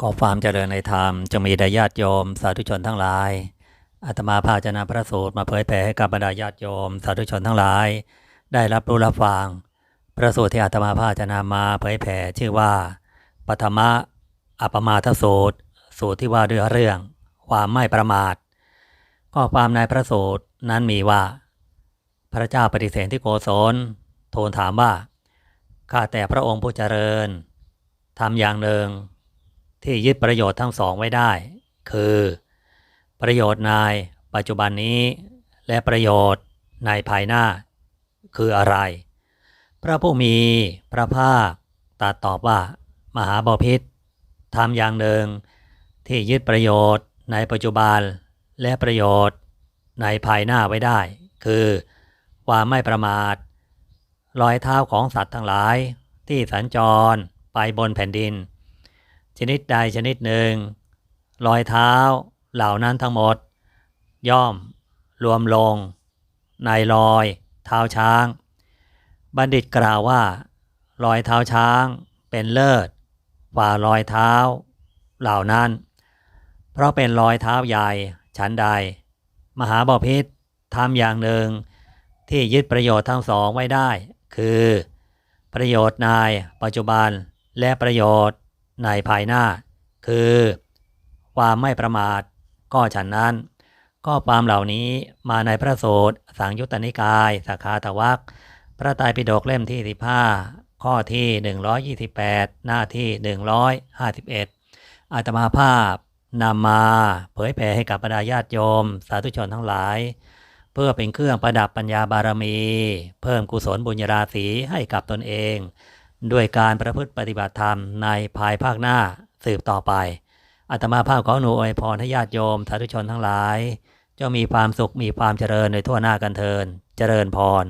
ขอความเจริญในธรรมจงมีแด่ญาติโยม สาธุชนทั้งหลายอาตมาภาจะนำพระสูตรมาเผยแผ่ให้กับบรรดาญาติโยม สาธุชนทั้งหลาย ได้รับรู้รับฟังพระสูตรที่อาตมาภาจะนำมาเผยแผ่ชื่อว่าปฐมะอัปปมาทสูตร สูตรที่ว่าด้วยเรื่อง ความไม่ประมาทข้อความในพระสูตรนั้นมีว่า พระเจ้าปฏิเสธที่โกศลทูลถามว่าข้าแต่พระองค์ผู้เจริญทำอย่างหนึ่ง ที่ยึดประโยชน์ทั้งสองไว้ได้ คือ ประโยชน์ในปัจจุบันนี้ และประโยชน์ในภายหน้า คืออะไร พระผู้มีพระภาคตรัสตอบว่า มหาบาพิษทำอย่างหนึ่ง ที่ยึดประโยชน์ในปัจจุบันและประโยชน์ในภายหน้าไว้ได้ คือความไม่ประมาทรอยเท้าของสัตว์ทั้งหลายที่สัญจรไปบนแผ่นดิน ชนิดใดชนิดหนึ่ง รอยเท้าเหล่านั้นทั้งหมด ย่อมรวมลง ในรอยเท้าช้าง บัณฑิตกล่าวว่า รอยเท้าช้างเป็นเลิศกว่ารอยเท้า เหล่านั้น เพราะเป็นรอยเท้าใหญ่ชั้นใด มหาบาพิษทำอย่างหนึ่ง ที่ยึดประโยชน์ทั้งสองไว้ได้ คือ ประโยชน์ในปัจจุบันและประโยชน์ ในภายหน้า คือความไม่ประมาทก็ฉันนั้น ก็ความเหล่านี้มาในพระสูตรสังยุตตนิกายสาขาทวักพระไตรปิฎกเล่มที่ 15 ข้อที่ 128 หน้าที่ 151 อาตมาภาพนำมาเผยแผ่ให้กับบรรดาญาติโยม สาธุชนทั้งหลาย เพื่อเป็นเครื่องประดับปัญญาบารมี เพิ่มกุศลบุญญาราศีให้กับตนเอง ด้วยการประพฤติปฏิบัติธรรมในภายภาคหน้าสืบต่อไปอาตมาภาพขอหนูอวยพรให้ญาติโยมสาธุชนทั้งหลายจงมีความสุขมีความเจริญในทั่วหน้ากันเทินเจริญพร